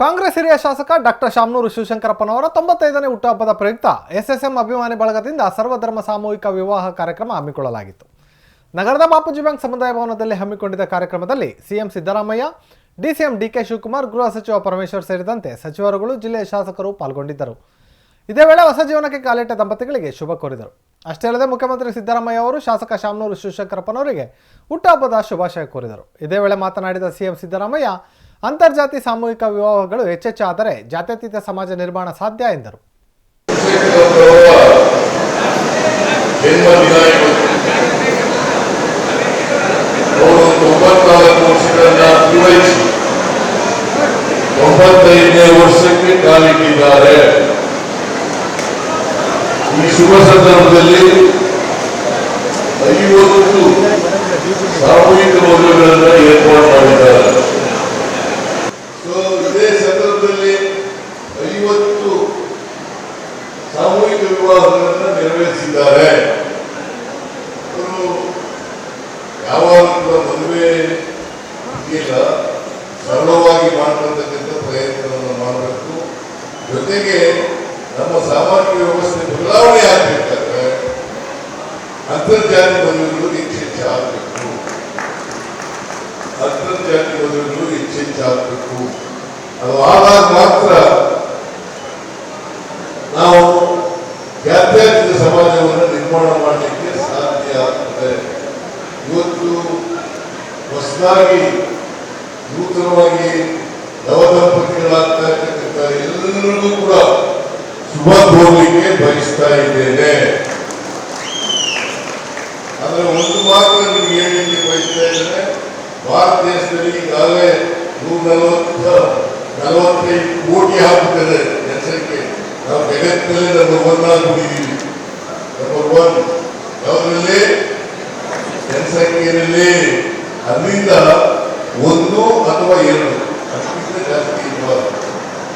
ಕಾಂಗ್ರೆಸ್ ಹಿರಿಯ ಶಾಸಕ ಡಾಕ್ಟರ್ ಶಾಮನೂರು ಶಿವಶಂಕರಪ್ಪನವರ ತೊಂಬತ್ತೈದನೇ ಹುಟ್ಟುಹಬ್ಬದ ಪ್ರಯುಕ್ತ ಎಸ್ಎಸ್ಎಂ ಅಭಿಮಾನಿ ಬಳಗದಿಂದ ಸರ್ವಧರ್ಮ ಸಾಮೂಹಿಕ ವಿವಾಹ ಕಾರ್ಯಕ್ರಮ ಹಮ್ಮಿಕೊಳ್ಳಲಾಗಿತ್ತು. ನಗರದ ಬಾಪೂಜಿ ಬ್ಯಾಂಕ್ ಸಮುದಾಯ ಭವನದಲ್ಲಿ ಹಮ್ಮಿಕೊಂಡಿದ್ದ ಕಾರ್ಯಕ್ರಮದಲ್ಲಿ CM Siddaramaiah, DCM DK Shivakumar, ಗೃಹ ಸಚಿವ ಪರಮೇಶ್ವರ್ ಸೇರಿದಂತೆ ಸಚಿವರುಗಳು ಜಿಲ್ಲೆಯ ಶಾಸಕರು ಪಾಲ್ಗೊಂಡಿದ್ದರು. ಇದೇ ವೇಳೆ ಹೊಸ ಜೀವನಕ್ಕೆ ಕಾಲಿಟ್ಟ ದಂಪತಿಗಳಿಗೆ ಶುಭ ಕೋರಿದರು. ಅಷ್ಟೇ ಅಲ್ಲದೆ ಮುಖ್ಯಮಂತ್ರಿ ಸಿದ್ದರಾಮಯ್ಯ ಅವರು ಶಾಸಕ ಶಾಮನೂರು ಶಿವಶಂಕರಪ್ಪನವರಿಗೆ ಹುಟ್ಟುಹಬ್ಬದ ಶುಭಾಶಯ ಕೋರಿದರು. ಇದೇ ವೇಳೆ ಮಾತನಾಡಿದ ಸಿಎಂ ಸಿದ್ದರಾಮಯ್ಯ ಅಂತರ್ಜಾತಿ ಸಾಮೂಹಿಕ ವಿವಾಹಗಳು ಹೆಚ್ಚೆಚ್ಚಾದರೆ ಜಾತ್ಯತೀತ ಸಮಾಜ ನಿರ್ಮಾಣ ಸಾಧ್ಯ ಎಂದರು. ವರ್ಷಕ್ಕೆ ಈ ಶುಭ ಸಂದರ್ಭದಲ್ಲಿ ಐವತ್ತು ಇದೇ ಸಂದರ್ಭದಲ್ಲಿ ಐವತ್ತು ಸಾಮೂಹಿಕ ವಿವಾಹಗಳನ್ನು ನೆರವೇರಿಸಿದ್ದಾರೆ. ಅವರು ಯಾವಾಗ ಮದುವೆ ಇದೆಯಲ್ಲ ಸರಳವಾಗಿ ಮಾಡಿರತಕ್ಕಂಥ ಪ್ರಯತ್ನವನ್ನು ಮಾಡಬೇಕು. ಜೊತೆಗೆ ನಮ್ಮ ಸಾಮಾಜಿಕ ವ್ಯವಸ್ಥೆ ಬದಲಾವಣೆ ಆಗಬೇಕಾದ್ರೆ ಅಂತರ್ಜಾತಿ ಮದುವೆಗಳು ಹೆಚ್ಚೆಚ್ಚು ಆಗಬೇಕು ಅಂತರ್ಜಾತಿ ಮದುವೆಗಳು ಹೆಚ್ಚೆಚ್ಚು ಆಗಬೇಕು ಅದು ಆದಾಗ ಮಾತ್ರ ನಾವು ಜಾತ್ಯಾತೀತ ಸಮಾಜವನ್ನು ನಿರ್ಮಾಣ ಮಾಡಲಿಕ್ಕೆ ಸಾಧ್ಯ ಆಗ್ತದೆ. ಇವತ್ತು ಹೊಸದಾಗಿ ನೂತನವಾಗಿ ನವದಂಪತಿಗಳಾಗ್ತಾ ಇರ್ತಕ್ಕಂಥ ಎಲ್ಲರಿಗೂ ಕೂಡ ಶುಭ ಕೋರಲಿಕ್ಕೆ ಬಯಸ್ತಾ ಇದ್ದೇನೆ. ಆದರೆ ಒಂದು ಮಾತ್ರ ನಿಮ್ಗೆ ಹೇಳಲಿಕ್ಕೆ ಬಯಸ್ತಾ ಇದ್ದೇನೆ, ಭಾರತ ದೇಶದಲ್ಲಿ ಈಗಾಗಲೇ ನೂರ ನಲವತ್ತ ನಲವತ್ತೈದು ಕೋಟಿ ಆಗುತ್ತದೆ ಜನಸಂಖ್ಯೆ ನಾವು ಜಗತ್ತಿನಲ್ಲಿ ನಂಬರ್ ಒನ್ ಆಗಿಬಿಟ್ಟಿದ್ದೀವಿ. ನಂಬರ್ ಒನ್ ಯಾವುದರಲ್ಲಿ? ಜನಸಂಖ್ಯೆಯಲ್ಲಿ ಅದರಿಂದ ಒಂದು ಅಥವಾ ಎರಡು. ಅದಕ್ಕಿಂತ ಜಾಸ್ತಿ ಇರಬಾರ್ದು